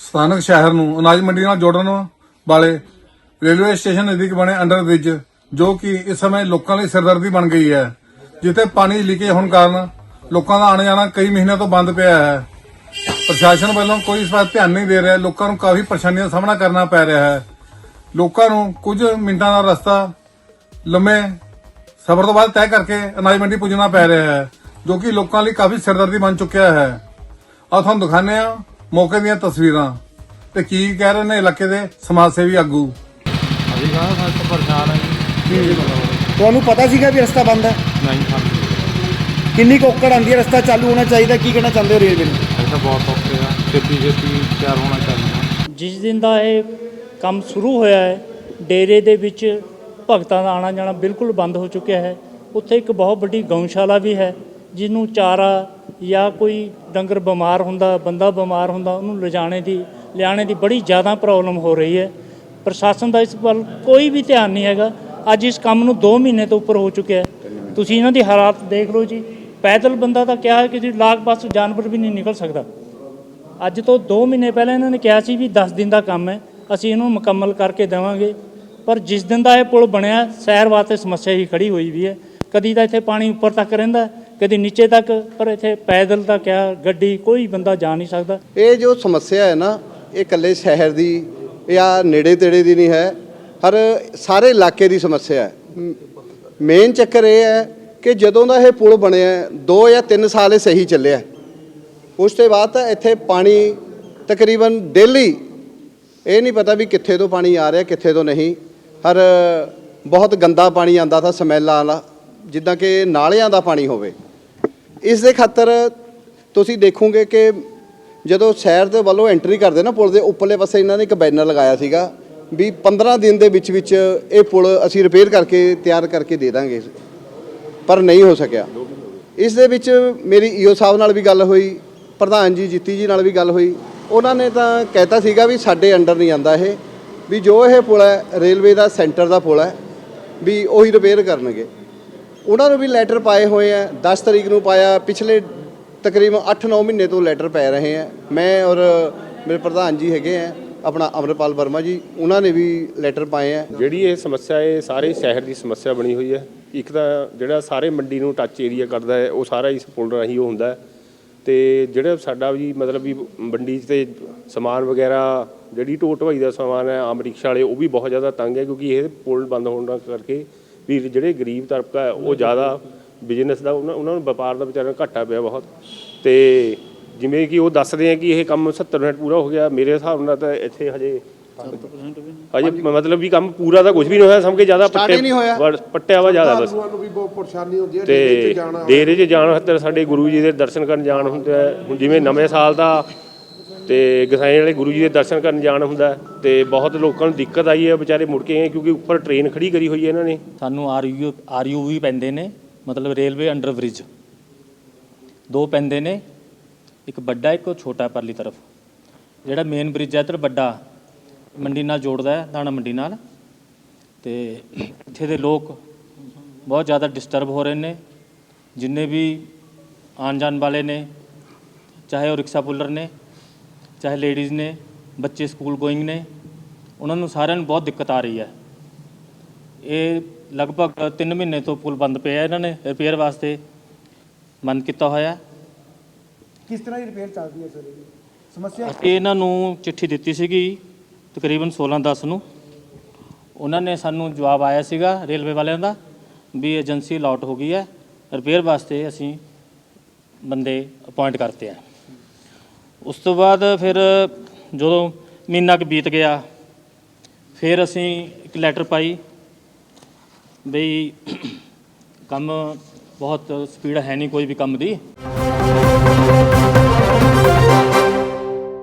ਸਥਾਨਕ ਸ਼ਹਿਰ ਨੂੰ, ਅਨਾਜ ਮੰਡੀ ਨਾਲ ਜੋੜਨ ਵਾਲੇ ਰੇਲਵੇ ਸਟੇਸ਼ਨ ਨਜ਼ਦੀਕ ਬਣੇ ਅੰਡਰ ਬ੍ਰਿਜ ਜੋ ਕਿ ਇਸ ਸਮੇਂ ਲੋਕਾਂ ਲਈ ਸਿਰਦਰਦੀ ਬਣ ਗਈ ਹੈ, ਜਿੱਥੇ ਪਾਣੀ ਲੀਕੇਜ ਹੋਣ ਕਾਰਨ ਲੋਕਾਂ ਦਾ ਆਣਾ ਜਾਣਾ ਕਈ ਮਹੀਨਿਆਂ ਤੋਂ ਬੰਦ ਪਿਆ ਹੈ। ਪ੍ਰਸ਼ਾਸਨ ਵੱਲੋਂ ਕੋਈ ਇਸ ਬਾਤ ਧਿਆਨ ਨਹੀਂ ਦੇ ਰਿਹਾ, ਲੋਕਾਂ ਨੂੰ ਕਾਫੀ ਪਰੇਸ਼ਾਨੀਆਂ ਦਾ ਸਾਹਮਣਾ ਕਰਨਾ ਪੈ ਰਿਹਾ ਹੈ। ਲੋਕਾਂ ਨੂੰ ਕੁਝ ਮਿੰਟਾਂ ਦਾ ਰਸਤਾ ਲੰਮੇ ਸਫ਼ਰ ਤੋਂ ਬਾਅਦ ਤੈਅ ਕਰਕੇ ਅਨਾਜ ਮੰਡੀ ਪੁੱਜਣਾ ਪੈ ਰਿਹਾ ਹੈ, ਜੋ ਕਿ ਲੋਕਾਂ ਲਈ ਕਾਫੀ ਸਿਰਦਰਦੀ ਬਣ ਚੁੱਕਿਆ ਹੈ। ਆਹ ਤੁਹਾਨੂੰ ਦਿਖਾਉਂਦੇ ਆ ਮੌਕੇ ਦੀਆਂ ਤਸਵੀਰਾਂ। ਤੇ ਕੀ ਕਹਿ ਰਹੇ ਨੇ ਇਲਾਕੇ ਦੇ ਸਮਾਜ ਸੇਵੀ ਆਗੂ? ਅਸੀਂ ਕਹਾਂ ਸਾਡੇ ਤੋਂ ਪਰੇਸ਼ਾਨ ਹੈ ਜੀ। ਤੁਹਾਨੂੰ ਪਤਾ ਸੀਗਾ ਵੀ ਰਸਤਾ ਬੰਦ ਹੈ? ਨਹੀਂ ਖਾਂਦੇ ਕਿੰਨੀ ਕੁ ਔਕੜ ਆਉਂਦੀ ਹੈ ਰਸਤਾ ਚਾਲੂ ਹੋਣਾ ਚਾਹੀਦਾ ਕੀ ਕਹਿਣਾ ਚਾਹੁੰਦੇ ਹੋ ਰੇਲਵੇ ਨੂੰ? ਇਹ ਤਾਂ ਬਹੁਤ ਔਖੇ ਆ ਛੇਤੀ ਛੇਤੀ ਤਿਆਰ ਹੋਣਾ ਚਾਹੀਦਾ। ਜਿਸ ਦਿਨ ਦਾ ਇਹ ਕੰਮ ਸ਼ੁਰੂ ਹੋਇਆ ਹੈ ਡੇਰੇ ਦੇ ਵਿੱਚ ਭਗਤਾਂ ਦਾ ਆਣਾ ਜਾਣਾ ਬਿਲਕੁਲ ਬੰਦ ਹੋ ਚੁੱਕਿਆ ਹੈ। ਉੱਥੇ ਇੱਕ ਬਹੁਤ ਵੱਡੀ ਗਊਸ਼ਾਲਾ ਵੀ ਹੈ ਜਿਹਨੂੰ ਚਾਰਾ ਜਾਂ ਕੋਈ ਡੰਗਰ ਬਿਮਾਰ ਹੁੰਦਾ, ਬੰਦਾ ਬਿਮਾਰ ਹੁੰਦਾ, ਉਹਨੂੰ ਲਿਜਾਣੇ ਦੀ, ਲਿਆਣੇ ਦੀ ਬੜੀ ਜ਼ਿਆਦਾ ਪ੍ਰੋਬਲਮ ਹੋ ਰਹੀ ਹੈ। ਪ੍ਰਸ਼ਾਸਨ ਦਾ ਇਸ ਵੱਲ ਕੋਈ ਵੀ ਧਿਆਨ ਨਹੀਂ ਹੈਗਾ। ਅੱਜ ਇਸ ਕੰਮ ਨੂੰ 2 ਮਹੀਨੇ ਤੋਂ ਉੱਪਰ ਹੋ ਚੁੱਕਿਆ ਹੈ। ਤੁਸੀਂ ਇਹਨਾਂ ਦੀ ਹਾਲਾਤ ਦੇਖ ਲਓ ਜੀ। ਪੈਦਲ ਬੰਦਾ ਤਾਂ ਕਿਹਾ ਕਿ ਜੀ ਲਾਗ ਪਾਸ ਜਾਨਵਰ ਵੀ ਨਹੀਂ ਨਿਕਲ ਸਕਦਾ। ਅੱਜ ਤੋਂ 2 ਮਹੀਨੇ ਪਹਿਲਾਂ ਇਹਨਾਂ ਨੇ ਕਿਹਾ ਸੀ ਵੀ 10 ਦਿਨ ਦਾ ਕੰਮ ਹੈ, ਅਸੀਂ ਇਹਨੂੰ ਮੁਕੰਮਲ ਕਰਕੇ ਦੇਵਾਂਗੇ। ਪਰ ਜਿਸ ਦਿਨ ਦਾ ਇਹ ਪੁਲ ਬਣਿਆ ਸ਼ਹਿਰ ਵਾਸਤੇ ਸਮੱਸਿਆ ਹੀ ਖੜੀ ਹੋਈ ਵੀ ਹੈ। ਕਦੀ ਤਾਂ ਇੱਥੇ ਪਾਣੀ ਉੱਪਰ ਤੱਕ ਰਹਿੰਦਾ ਕਦੀ ਨੀਚੇ ਤੱਕ, ਪਰ ਇੱਥੇ ਪੈਦਲ ਤਾਂ ਕਿਆ, ਗੱਡੀ, ਕੋਈ ਬੰਦਾ ਜਾ ਨਹੀਂ ਸਕਦਾ। ਇਹ ਜੋ ਸਮੱਸਿਆ ਹੈ ਨਾ, ਇਹ ਇਕੱਲੇ ਸ਼ਹਿਰ ਦੀ, ਜਾਂ ਨੇੜੇ ਤੇੜੇ ਦੀ ਨਹੀਂ ਹੈ। ਹਰ ਸਾਰੇ ਇਲਾਕੇ ਦੀ ਸਮੱਸਿਆ ਹੈ। ਮੇਨ ਚੱਕਰ ਇਹ ਹੈ ਕਿ ਜਦੋਂ ਦਾ ਇਹ ਪੁਲ ਬਣਿਆ 2 ਜਾਂ 3 ਸਾਲ ਇਹ ਸਹੀ ਚੱਲਿਆ। ਉਸ ਤੋਂ ਬਾਅਦ ਤਾਂ ਇੱਥੇ ਪਾਣੀ ਤਕਰੀਬਨ ਡੇਲੀ ਇਹ ਨਹੀਂ ਪਤਾ ਵੀ ਕਿੱਥੇ ਤੋਂ ਪਾਣੀ ਆ ਰਿਹਾ, ਕਿੱਥੇ ਤੋਂ ਨਹੀਂ। ਹਰ ਬਹੁਤ ਗੰਦਾ ਪਾਣੀ ਆਂਦਾ ਥਾ ਸਮੈਲ ਵਾਲਾ, ਜਿੱਦਾਂ ਕਿ ਨਾਲਿਆਂ ਦਾ ਪਾਣੀ ਹੋਵੇ। ਇਸ ਦੇ ਖਾਤਰ ਤੁਸੀਂ ਦੇਖੋਗੇ ਕਿ ਜਦੋਂ ਸ਼ਹਿਰ ਦੇ ਵੱਲੋਂ ਐਂਟਰੀ ਕਰਦੇ ਨਾ ਪੁਲ ਦੇ, ਉੱਪਰਲੇ ਪਾਸੇ ਇਹਨਾਂ ਨੇ ਇੱਕ ਬੈਨਰ ਲਗਾਇਆ ਸੀਗਾ ਵੀ 15 ਦਿਨ ਦੇ ਵਿੱਚ ਵਿੱਚ ਇਹ ਪੁਲ ਅਸੀਂ ਰਿਪੇਅਰ ਕਰਕੇ ਤਿਆਰ ਕਰਕੇ ਦੇ ਦਾਂਗੇ। ਪਰ ਨਹੀਂ ਹੋ ਸਕਿਆ। ਇਸ ਦੇ ਵਿੱਚ ਮੇਰੀ ਈਓ ਸਾਹਿਬ ਨਾਲ ਵੀ ਗੱਲ ਹੋਈ, ਪ੍ਰਧਾਨ ਜੀ, ਜੀਤੀ ਜੀ ਨਾਲ ਵੀ ਗੱਲ ਹੋਈ। ਉਹਨਾਂ ਨੇ ਤਾਂ ਕਹਿਤਾ ਸੀਗਾ ਵੀ ਸਾਡੇ ਅੰਡਰ ਨਹੀਂ ਆਂਦਾ ਇਹ, ਵੀ ਜੋ ਇਹ ਪੁਲ ਹੈ, ਰੇਲਵੇ ਦਾ, ਸੈਂਟਰ ਦਾ ਪੁਲ ਹੈ, ਵੀ ਉਹੀ ਰਿਪੇਅਰ ਕਰਨਗੇ। ਉਹਨਾਂ ਨੂੰ ਵੀ ਲੈਟਰ ਪਾਏ ਹੋਏ ਆ 10 ਤਰੀਕ ਨੂੰ ਪਾਇਆ, ਪਿਛਲੇ ਤਕਰੀਬਨ 8-9 ਮਹੀਨੇ ਤੋਂ ਲੈਟਰ ਪੈ ਰਹੇ ਆ। ਮੈਂ ਔਰ ਮੇਰੇ ਪ੍ਰਧਾਨ ਜੀ ਹੈਗੇ ਆ, ਆਪਣਾ ਅਮਰਪਾਲ ਵਰਮਾ ਜੀ, ਉਹਨਾਂ ਨੇ ਵੀ ਲੈਟਰ ਪਾਏ ਆ। ਜਿਹੜੀ ਇਹ ਸਮੱਸਿਆ, ਇਹ ਸਾਰੇ ਸ਼ਹਿਰ ਦੀ ਸਮੱਸਿਆ ਬਣੀ ਹੋਈ ਹੈ। ਇੱਕ ਤਾਂ ਜਿਹੜਾ ਸਾਰੇ ਮੰਡੀ ਨੂੰ ਟੱਚ ਏਰੀਆ ਕਰਦਾ ਹੈ, ਉਹ ਸਾਰਾ ਇਸ ਪੁਲ ਰਾਹੀਂ ਉਹ ਹੁੰਦਾ ਹੈ। ਤੇ ਜਿਹੜਾ ਸਾਡਾ ਵੀ ਮਤਲਬ ਵੀ ਮੰਡੀ 'ਚ ਤੇ ਸਮਾਨ ਵਗੈਰਾ, ਜਿਹੜੀ ਢੋ ਢਵਾਈ ਦਾ ਸਮਾਨ ਹੈ, ਆਮ ਰਿਕਸ਼ਾ ਵਾਲੇ, ਉਹ ਵੀ ਬਹੁਤ ਜ਼ਿਆਦਾ ਤੰਗ ਹੈ, ਕਿਉਂਕਿ ਇਹ ਪੁਲ ਬੰਦ ਹੋਣ ਕਰਕੇ ਵੀ ਜਿਹੜੇ ਗਰੀਬ ਤਬਕਾ ਹੈ ਉਹ ਜ਼ਿਆਦਾ ਬਿਜ਼ਨਸ ਦਾ ਉਹਨਾਂ ਉਹਨਾਂ ਨੂੰ ਵਪਾਰ ਦਾ ਵਿਚਾਰਿਆਂ ਨੂੰ ਘਾਟਾ ਪਿਆ ਬਹੁਤ ਤੇ ਜਿਵੇਂ ਕਿ ਉਹ ਦੱਸਦੇ ਆ ਕਿ ਇਹ ਕੰਮ 70 ਮਿੰਟ ਪੂਰਾ ਹੋ ਗਿਆ ਮੇਰੇ ਹਿਸਾਬ ਨਾਲ ਤਾਂ ਇੱਥੇ ਹਜੇ ਅਜੇ ਮਤਲਬ ਵੀ ਕੰਮ ਪੂਰਾ ਤਾਂ ਕੁਝ ਵੀ ਨਹੀਂ ਹੋਇਆ ਸਮਝ ਕੇ ਜ਼ਿਆਦਾ। ਵੜ- ਪੱਟਿਆ ਵਾ ਜ਼ਿਆਦਾ ਬਸ ਨੂੰ ਵੀ ਬਹੁਤ ਪਰੇਸ਼ਾਨੀ ਹੁੰਦੀ ਹੈ ਤੇ ਡੇਰੇ 'ਚ ਜਾਣਾ ਡੇਰੇ 'ਚ ਜਾਣ ਖਾਤਰ ਸਾਡੇ ਗੁਰੂ ਜੀ ਦੇ ਦਰਸ਼ਨ ਕਰਨ ਜਾਣ ਹੁੰਦਾ ਹੈ। ਹੁਣ ਜਿਵੇਂ ਨਵੇਂ ਸਾਲ ਦਾ ਤੇ ਗਸਾਈ ਵਾਲੇ ਗੁਰੂ ਜੀ ਦੇ ਦਰਸ਼ਨ ਕਰਨ ਜਾਣ ਹੁੰਦਾ ਹੈ ਤੇ ਬਹੁਤ ਲੋਕਾਂ ਨੂੰ ਦਿੱਕਤ ਆਈ ਹੈ, ਵਿਚਾਰੇ ਮੁੜ ਕੇ ਆਏ ਕਿਉਂਕਿ ਉੱਪਰ ਟ੍ਰੇਨ ਖੜੀ ਕਰੀ ਹੋਈ ਹੈ ਇਹਨਾਂ ਨੇ। ਸਾਨੂੰ ਆਰਯੂ ਆਰਯੂ ਵੀ ਪੈਂਦੇ ਨੇ, ਮਤਲਬ ਰੇਲਵੇ ਅੰਡਰ ਬ੍ਰਿਜ ਦੋ ਪੈਂਦੇ ਨੇ, ਇੱਕ ਵੱਡਾ, ਇੱਕ ਛੋਟਾ ਪਰਲੀ ਤਰਫ। ਜਿਹੜਾ ਮੇਨ ਬ੍ਰਿਜ ਹੈ, ਇੱਧਰ ਵੱਡਾ, ਮੰਡੀ ਨਾਲ ਜੋੜਦਾ ਹੈ, ਦਾਣਾ ਮੰਡੀ ਨਾਲ। ਤੇ ਇੱਥੇ ਦੇ ਲੋਕ ਬਹੁਤ ਜ਼ਿਆਦਾ ਡਿਸਟਰਬ ਹੋ ਰਹੇ ਨੇ। ਜਿੰਨੇ ਵੀ ਆਉਣ ਜਾਣ ਵਾਲੇ ਨੇ, ਚਾਹੇ ਉਹ ਰਿਕਸ਼ਾ ਪੁੱਲਰ ਨੇ ਚਾਹੇ ਲੇਡੀਜ਼ ਨੇ ਬੱਚੇ ਸਕੂਲ ਗੋਇੰਗ ਨੇ ਉਹਨਾਂ ਨੂੰ ਸਾਰਿਆਂ ਨੂੰ ਬਹੁਤ ਦਿੱਕਤ ਆ ਰਹੀ ਹੈ। ਇਹ ਲਗਭਗ 3 ਮਹੀਨੇ ਤੋਂ ਪੁਲ ਬੰਦ ਪਿਆ ਇਹਨਾਂ ਨੇ ਰਿਪੇਅਰ ਵਾਸਤੇ ਬੰਦ ਕੀਤਾ ਹੋਇਆ। ਕਿਸ ਤਰ੍ਹਾਂ ਦੀ ਰਿਪੇਅਰ ਚੱਲਦੀ ਹੈ ਸਰ ਇਹਦੀ ਸਮੱਸਿਆ? ਅਸੀਂ ਇਹਨਾਂ ਨੂੰ ਚਿੱਠੀ ਦਿੱਤੀ ਸੀਗੀ ਤਕਰੀਬਨ 16-10 ਨੂੰ। ਉਹਨਾਂ ਨੇ ਸਾਨੂੰ ਜਵਾਬ ਆਇਆ ਸੀਗਾ ਰੇਲਵੇ ਵਾਲਿਆਂ ਦਾ ਵੀ ਏਜੰਸੀ ਅਲਾਟ ਹੋ ਗਈ ਹੈ। ਰਿਪੇਅਰ ਵਾਸਤੇ ਅਸੀਂ ਬੰਦੇ ਅਪਾਇੰਟ ਕਰਤੇ ਆ। ਉਸ ਤੋਂ ਬਾਅਦ ਫਿਰ ਜਦੋਂ ਮਹੀਨਾ ਕੁ ਬੀਤ ਗਿਆ, ਫਿਰ ਅਸੀਂ ਇੱਕ ਲੈਟਰ ਪਾਈ ਬਈ ਕੰਮ ਬਹੁਤ ਸਪੀਡ ਹੈ ਨਹੀਂ ਕੋਈ ਵੀ ਕੰਮ ਦੀ।